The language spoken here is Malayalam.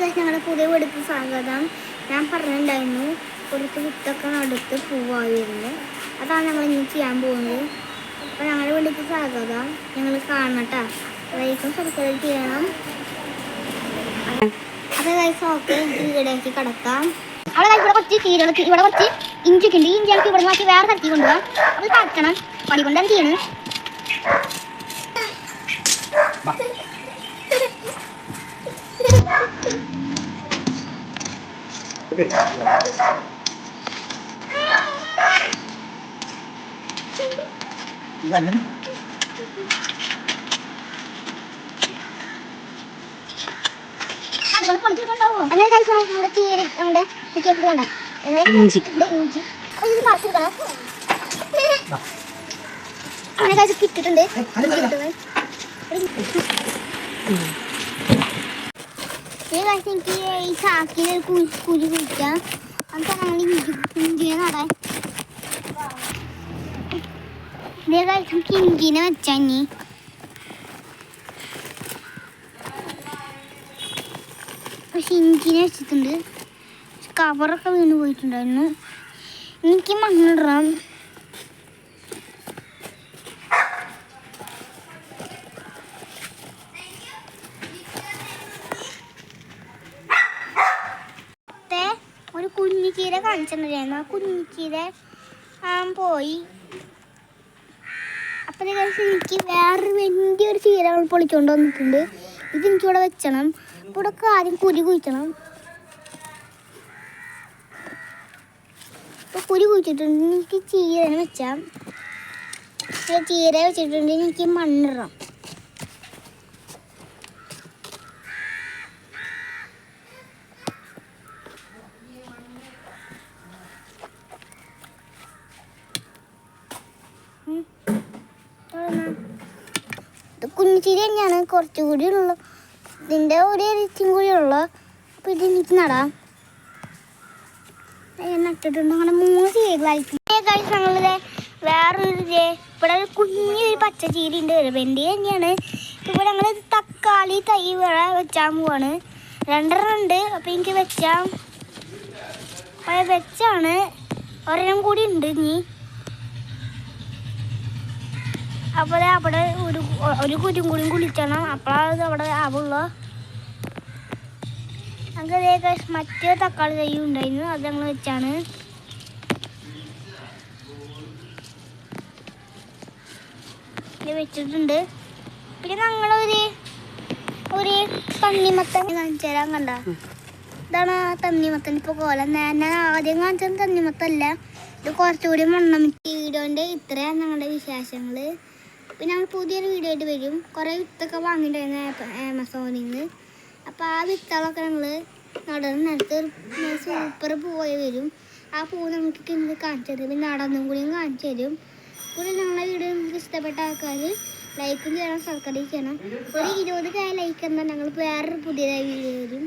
പുതിയ വീടിക്ക് സ്വാഗതം. ഞാൻ പറഞ്ഞിട്ടുണ്ടായിരുന്നു കുറച്ച് വിത്തൊക്കെ നടുത്ത് പൂവായിരുന്നു. അതാണ് ഞങ്ങൾ ഇനി ചെയ്യാൻ പോകുന്നത്. അപ്പോൾ ഞങ്ങളുടെ വീടിക്ക് സ്വാഗതം. ഞങ്ങൾ കാണട്ടാ. ലൈക്കും സബ്സ്ക്രൈബ് ചെയ്യണം. അപ്പോൾ ഗൈസ് ഓക്കെ ഇവിടേക്ക് കിടക്കാം. അവിടെ ഇവിടെ കുറച്ച് ചീരകൾക്ക് ഇവിടെ കുറച്ച് ഇഞ്ചിക്ക് ഉണ്ട്. ഇഞ്ചി ഇഞ്ചികൾക്ക് ഇവിടെ മാറ്റി വേറെ തട്ടി കൊണ്ടുപോകാം. അത് കളക്കണം പണി കൊണ്ട് എന്ത് ചെയ്യണം? അങ്ങനെ കഴിച്ചു നമ്മുടെ ചീര നമ്മുടെ ചിക്കൻ വേണ്ട ഇഞ്ചി. ഇഞ്ചി. അപ്പൊ ഇത് പറിച്ചെടുക്കണം. അങ്ങനെ കഴിച്ച് കിട്ടിയിട്ടുണ്ട്. കാശ് എനിക്ക് ഈ ചാക്കിൽ കുഴി കുഴിക്കാം. എന്നിട്ട് ഞങ്ങൾ ഇഞ്ചി ഇഞ്ചിനെ ഇഞ്ചിനെ വെച്ചാ പക്ഷെ ഇഞ്ചിനെ വെച്ചിട്ടുണ്ട്. കവറൊക്കെ വീണ് പോയിട്ടുണ്ടായിരുന്നു. എനിക്ക് മണ്ണിടാം. ഒരു കുഞ്ഞു ചീര കാണിച്ചിട്ടുണ്ടായിരുന്നു ആ കുഞ്ഞിക്കീര പോയി. അപ്പം എനിക്ക് വേറൊരു വലിയൊരു ചീര പൊളിച്ചുകൊണ്ട് വന്നിട്ടുണ്ട്. ഇത് എനിക്കിവിടെ വെച്ചണം. അപ്പോൾ ഇവിടെ ആദ്യം കുരി കുഴിക്കണം. ഇപ്പോൾ കുരി കുഴിച്ചിട്ടുണ്ട്. എനിക്ക് ചീര വെച്ചാൽ ചീര വെച്ചിട്ടുണ്ട്. എനിക്ക് മണ്ണിടാം കുഞ്ഞിച്ചിരി തന്നെയാണ് കുറച്ചുകൂടി ഉള്ളു. ഇതിന്റെ ഒരു ഇരച്ചും കൂടി ഉള്ളു. അപ്പോൾ ഇത് എനിക്ക് നടാം. നട്ടിട്ടുണ്ട്. അങ്ങനെ മൂന്ന് കഴിച്ച് ഞങ്ങളിത് വേറൊരു ഇവിടെ ഒരു കുഞ്ഞൊരു പച്ച ചീര ഉണ്ട് വെണ്ടി തന്നെയാണ്. ഇവിടെ ഞങ്ങൾ തക്കാളി തൈ വേറെ വെച്ചാൻ പോവാണ്. രണ്ടെണ്ണം ഉണ്ട്. അപ്പോൾ എനിക്ക് വെച്ചാം. അത് വെച്ചാണ്. ഒരെണ്ണം കൂടി ഉണ്ട് ഇനി. അപ്പോൾ അവിടെ ഒരു ഒരു കുരും കൂടി കുളിച്ചണം അപ്പോഴത് അവിടെ ആവുള്ളൂ. ഞങ്ങൾക്ക് അതേ മറ്റേ തക്കാളി തൈ ഉണ്ടായിരുന്നു. അത് ഞങ്ങൾ വെച്ചാണ്. ഇത് വെച്ചിട്ടുണ്ട്. പിന്നെ ഞങ്ങളൊരു ഒരു തണ്ണിമത്തൻ കാണിച്ചു തരാൻ കണ്ട? ഇതാണ് ആ തണ്ണിമത്തൻ. ഇപ്പോൾ കോല ഞാൻ ആദ്യം കാണിച്ചത് തണ്ണിമത്തല്ല. ഇത് കുറച്ചുകൂടി മണ്ണം വീഡിയോന്റെ ഇത്രയാണ് ഞങ്ങളുടെ വിശേഷങ്ങൾ പിന്നെ നമ്മൾ പുതിയൊരു വീഡിയോ ആയിട്ട് വരും. കുറേ വിത്തൊക്കെ വാങ്ങിയിട്ടുണ്ടായിരുന്നു ആമസോണിൽ നിന്ന് അപ്പോൾ ആ വിത്തുകളൊക്കെ ഞങ്ങൾ നടന്ന് നേരത്തെ സൂപ്പർ പൂവായി വരും. ആ പൂ നമുക്ക് ഇന്ന് കാണിച്ചു തരും. പിന്നെ നടന്നും കൂടിയും കാണിച്ചു തരും. പിന്നെ ഞങ്ങളുടെ വീഡിയോ നിങ്ങൾക്ക് ഇഷ്ടപ്പെട്ട ആൾക്കാർ ലൈക്കും ചെയ്യണം സബ്സ്ക്രൈബ് ചെയ്യണം. ഒരു ഇരുപത് കായ ലൈക്ക് എന്നാൽ ഞങ്ങൾ വേറൊരു പുതിയതായ വീഡിയോ വരും.